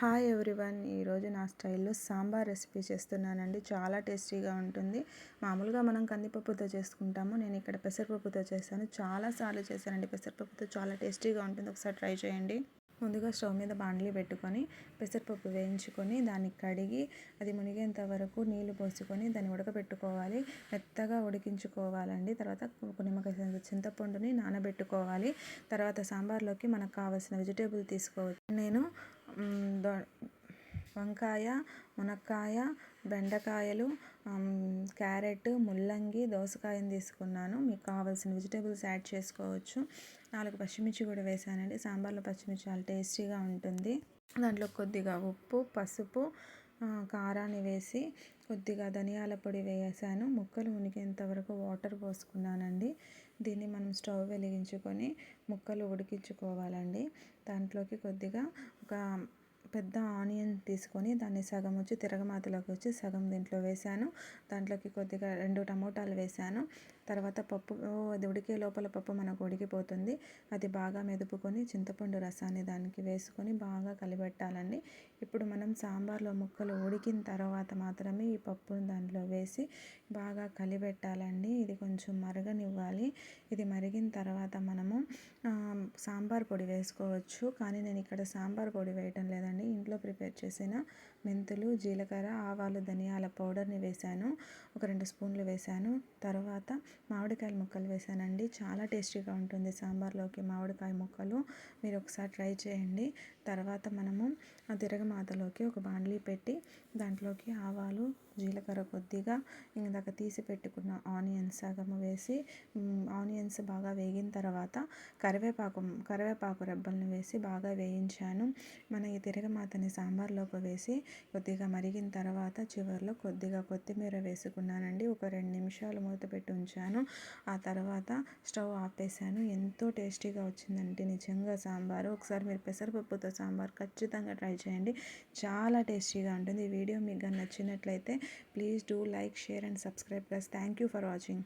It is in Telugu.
Hi everyone. ఈరోజు నా స్టైల్లో సాంబార్ రెసిపీ చేస్తున్నానండి. చాలా టేస్టీగా ఉంటుంది. మామూలుగా మనం కందిపప్పుతో చేసుకుంటాము. నేను ఇక్కడ పెసరపప్పుతో చేశాను. చాలాసార్లు చేశానండి. పెసరపప్పుతో చాలా టేస్టీగా ఉంటుంది. ఒకసారి ట్రై చేయండి. ముందుగా స్టవ్ మీద బాండ్లీ పెట్టుకొని పెసరపప్పు వేయించుకొని దాన్ని కడిగి అది మునిగేంత వరకు నీళ్ళు పోసుకొని దాన్ని ఉడకబెట్టుకోవాలి. మెత్తగా ఉడికించుకోవాలండి. తర్వాత నిమ్మకాయ చింతపండుని నానబెట్టుకోవాలి. తర్వాత సాంబార్లోకి మనకు కావాల్సిన వెజిటేబుల్ తీసుకోవచ్చు. నేను వంకాయ మునక్కాయ బెండకాయలు క్యారెట్ ముల్లంగి దోసకాయని తీసుకున్నాను. మీకు కావాల్సిన వెజిటేబుల్స్ యాడ్ చేసుకోవచ్చు. నాలుగు పచ్చిమిర్చి కూడా వేసానండి. సాంబార్లో పచ్చిమిర్చి చాలా టేస్టీగా ఉంటుంది. దాంట్లో కొద్దిగా ఉప్పు పసుపు కారాన్ని వేసి కొద్దిగా ధనియాల పొడి వేసాను. ముక్కలు ఉనికేంత వరకు వాటర్ పోసుకున్నానండి. దీన్ని మనం స్టవ్ వెలిగించుకొని ముక్కలు ఉడికించుకోవాలండి. దాంట్లోకి కొద్దిగా ఒక పెద్ద ఆనియన్ తీసుకొని దాన్ని సగం వచ్చి తిరగమాతలోకి వచ్చి సగం దీంట్లో వేసాను. దాంట్లోకి కొద్దిగా రెండు టమోటాలు వేసాను. తర్వాత పప్పు అది ఉడికే లోపల పప్పు మనకు ఉడికిపోతుంది అది బాగా మెదుపుకొని చింతపండు రసాన్ని దానికి వేసుకొని బాగా కలిపెట్టాలండి. ఇప్పుడు మనం సాంబార్లో ముక్కలు ఉడికిన తర్వాత మాత్రమే ఈ పప్పును దాంట్లో వేసి బాగా కలిపెట్టాలండి. ఇది కొంచెం మరగనివ్వాలి. ఇది మరిగిన తర్వాత మనము సాంబార్ పొడి వేసుకోవచ్చు. కానీ నేను ఇక్కడ సాంబార్ పొడి వేయటం లేదండి. ఇంట్లో ప్రిపేర్ చేసిన మెంతులు జీలకర్ర ఆవాలు ధనియాల పౌడర్ని వేశాను. ఒక రెండు స్పూన్లు వేశాను. తర్వాత మామిడికాయల ముక్కలు వేసానండి. చాలా టేస్టీగా ఉంటుంది సాంబార్లోకి మామిడికాయ ముక్కలు. మీరు ఒకసారి ట్రై చేయండి. తర్వాత మనము ఆ తిరగమాతలోకి ఒక బాండ్లీ పెట్టి దాంట్లోకి ఆవాలు జీలకర్ర కొద్దిగా ఇందాక తీసి పెట్టుకున్న ఆనియన్స్ సగము వేసి ఆనియన్స్ బాగా వేగిన తర్వాత కరివేపాకు కరివేపాకు రెబ్బలను వేసి బాగా వేయించాను. మన ఈ తిరగమాతని సాంబార్లోకి వేసి కొద్దిగా మరిగిన తర్వాత చివరిలో కొద్దిగా కొత్తిమీర వేసుకున్నానండి. ఒక రెండు నిమిషాలు మూత పెట్టి ఉంచాను. ఆ తర్వాత స్టవ్ ఆపేసాను ఎంతో టేస్టీగా వచ్చిందంటే నిజంగా సాంబారు. ఒకసారి మీరు పెసరపప్పుతో సాంబార్ ఖచ్చితంగా ట్రై చేయండి. చాలా టేస్టీగా ఉంటుంది. ఈ వీడియో మీకు నచ్చినట్లయితే please do like share and subscribe plus thank you for watching